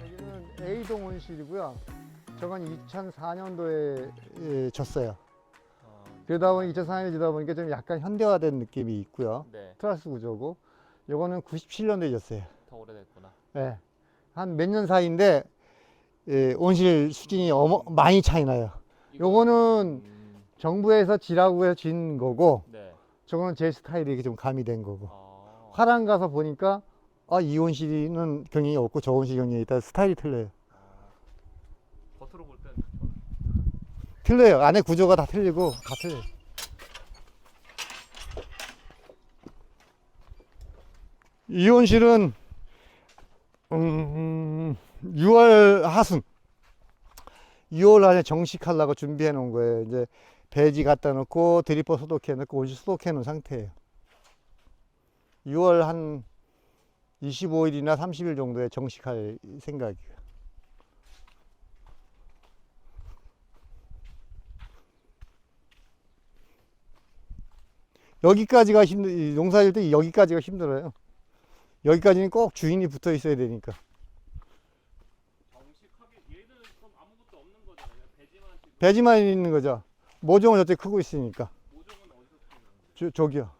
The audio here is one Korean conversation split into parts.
여기는 A동 온실이고요. 저건 2004년도에 졌어요. 그러다 보니 2004년에 지다 보니까 좀 약간 현대화된 느낌이 있고요. 네, 트라스 구조고 요거는 97년도에 졌어요. 더 오래됐구나. 네. 한 몇 년 사이인데 예, 온실 수준이 어마, 많이 차이 나요. 요거는 음, 정부에서 지라고 해서 진 거고 네. 저거는 제 스타일이 이렇게 좀 가미된 거고 아, 화랑 가서 보니까 아, 이 온실은 경영이 없고 저 온실 경영이 있다 스타일이 틀려요. 겉으로 볼땐 틀려요. 안에 구조가 다 틀리고 다 틀려요. 이 온실은 음, 6월 하순 6월 안에 정식하려고 준비해 놓은 거예요. 이제 배지 갖다 놓고 드리퍼 소독해 놓고 온실 소독해 놓은 상태예요. 6월 한 25일이나 30일 정도에 정식할 생각이에요. 여기까지가 힘들, 이 농사질 때 여기까지가 힘들어요. 여기까지는 꼭 주인이 붙어 있어야 되니까. 배지만 있는 거죠. 모종은 저쪽에 크고 있으니까. 저, 저기요.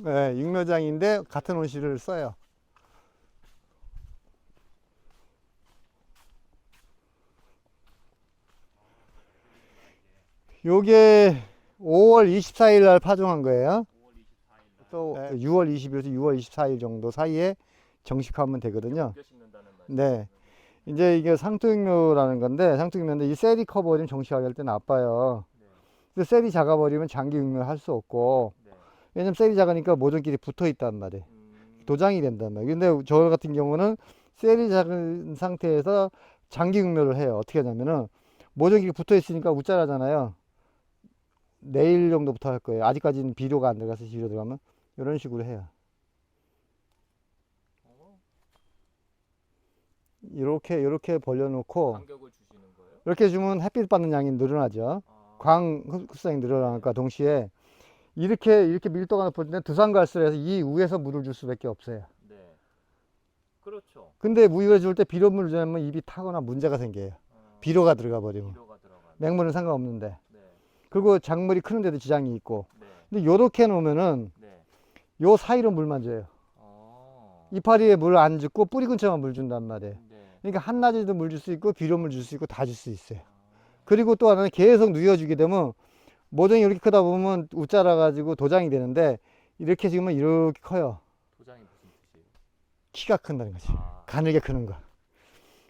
네, 육묘장인데 같은 온실을 써요. 요게 5월 24일 날 파종한 거예요. 5월 24일 날또 6월 20일에서 6월 24일 정도 사이에 정식하면 되거든요. 네. 이제 이게 상투육묘라는 건데 상투육묘인데 이 셀이 커버리면 정식하게 할때 나빠요. 네. 근데 셀이 작아버리면 장기 육묘 할수 없고 네. 왜냐면 셀이 작으니까 모종끼리 붙어 있단 말이에요. 음, 도장이 된단 말이에요. 근데 저 같은 경우는 셀이 작은 상태에서 장기 육묘를 해요. 어떻게 하냐면은 모종끼리 붙어 있으니까 웃자라잖아요. 내일 정도부터 할 거예요. 아직까지는 비료가 안 들어가서 비료 들어가면 이런 식으로 해요. 어, 이렇게 이렇게 벌려놓고? 이렇게 주면 햇빛 받는 양이 늘어나죠. 아, 광 흡- 흡수량이 늘어나니까 동시에 이렇게 이렇게 밀도가 높을 때 두산갈수해서 이 위에서 물을 줄 수밖에 없어요. 네. 그렇죠. 근데 무위에 줄때 비료물을 주면 입이 타거나 문제가 생겨요. 어, 비료가 들어가 버리면 비료가. 맹물은 상관없는데 네. 그리고 작물이 크는데도 지장이 있고 네. 근데 요렇게 놓으면은 네. 요 사이로 물만 줘요. 어. 이파리에 물 안 줍고 뿌리 근처만 물 준단 말이에요. 네. 그러니까 한낮에도 물 줄 수 있고 비료물 줄 수 있고 다 줄 수 있어요. 아, 그리고 또 하나는 계속 누여주게 되면 모종이 이렇게 크다 보면 웃자라 가지고 도장이 되는데 이렇게 지금은 이렇게 커요. 도장이 무슨 뜻이에요? 키가 큰다는 거지. 아, 가늘게 크는 거.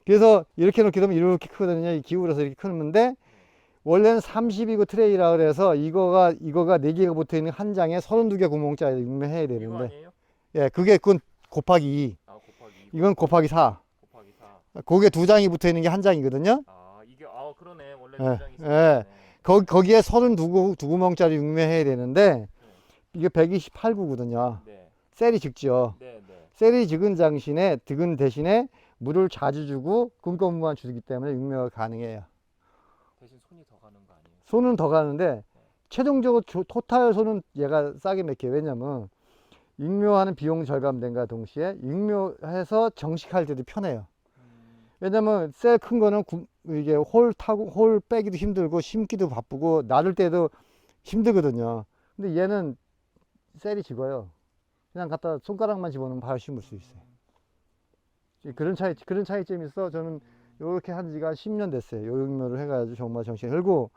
그래서 이렇게 놓게 되면 이렇게 크거든요. 이 기울어서 이렇게 크는데 원래는 30이고 트레이라 그래서 이거가 이거가 4개가 붙어 있는 한 장에 32개 구멍짜리 육매해야 이거 되는데 아니에요? 예, 그게 그건 곱하기 2. 아, 곱하기 이건 곱하기 4. 곱하기 4. 그게 두 장이 붙어 있는 게 한 장이거든요. 아, 이게 아, 그러네. 원래 예, 도장이 예. 있었네. 거기 거기에 32구 두 구멍짜리 육매해야 되는데 이게 128구거든요. 네. 셀이 적죠. 네, 네. 셀이 적은 장신에 득은 대신에 물을 자주 주고 금검만 주기 때문에 육매가 가능해요. 대신 손이 더 가는 거 아니에요? 손은 더 가는데 최종적으로 조- 토탈 손은 얘가 싸게 맥혀요. 왜냐면 육묘하는 비용 절감된과 동시에 육묘해서 정식할 때도 편해요. 음, 왜냐면 셀 큰 거는 구- 이게 홀 타고 홀 빼기도 힘들고 심기도 바쁘고 나를 때도 힘들거든요. 근데 얘는 셀이 적어요. 그냥 갖다 손가락만 집어넣으면 바로 심을 수 있어요. 그런 차이 그런 차이점이 있어. 저는 요렇게 한 지가 10년 됐어요. 요 육묘를 해가지고 정말 정신 흐르고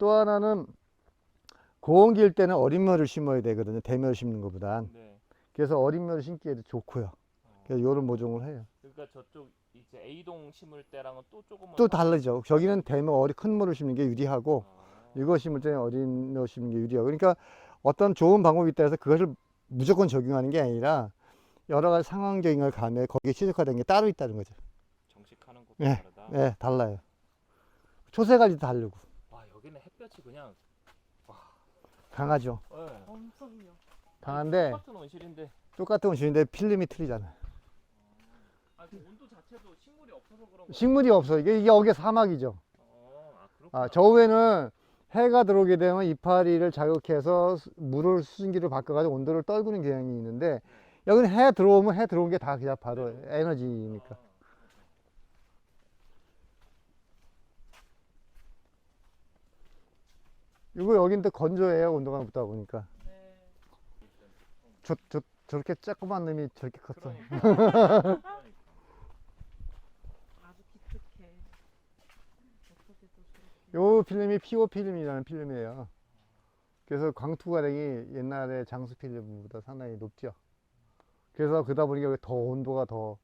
또 하나는 고온기일 때는 어린 묘를 심어야 되거든요. 대묘를 심는 것보단. 네. 그래서 어린 묘를 심기에도 좋고요. 어. 그래서 요런 모종을 해요. 그러니까 저쪽 이제 A동 심을 때랑은 또 조금은 또 다르죠. 저기는 대묘 어리 큰 묘를 심는 게 유리하고 아, 이거 심을 때는 어린 묘 심는 게 유리하고 그러니까 어떤 좋은 방법이 있다 해서 그것을 무조건 적용하는 게 아니라 여러 가지 상황적인 걸 가면 거기에 최적화된 게 따로 있다는 거죠. 정식하는 것도 네. 다르다. 네, 달라요. 초세 관리도 다르고 햇볕이 그냥 강하죠. 네. 엄청요. 강한데 똑같은 온실인데 똑같은 온실인데 필름이 틀리잖아. 아, 그 온도 자체도 식물이 없어서 그런 거. 식물이 없어. 이게, 이게 여기 사막이죠. 어, 아, 그렇구나. 아, 저 위에는 해가 들어오게 되면 이파리를 자극해서 수- 물을 수증기로 바꿔가지고 온도를 떨구는 경향이 있는데 여기는 해 들어오면 해 들어온 게 다 그냥 바로 에너지니까. 이거 여긴데 건조해요 온도가 높다 보니까. 네. 저, 저, 저렇게 조그만 놈이 저렇게 컸어. 그러니까. 아주 기특해. 어떻게 또 저렇게. 요 필름이 피오 필름이라는 필름이에요. 그래서 광투 가량이 옛날에 장수 필름보다 상당히 높죠. 그래서 그러다 보니까 더 온도가 더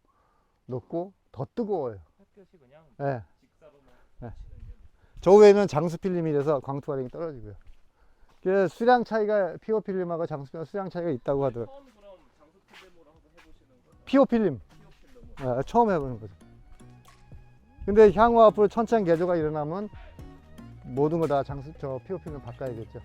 높고 더 뜨거워요. 햇볕이 그냥 예. 직사로만 네. 치는 게 저 위에는 장수 필름이라서 광투 가량이 떨어지고요. 그래서 수량 차이가 피오 필름하고 장수 필름 수량 차이가 있다고 하더라고요. 처음 그럼 장수 필름으로 한번 해보시는 거예요? 피오 필름 피오 필름으로. 예, 처음 해보는 거죠. 근데 향후 앞으로 천천 개조가 일어나면 모든 거 다 장수 저 피오 필름 바꿔야겠죠.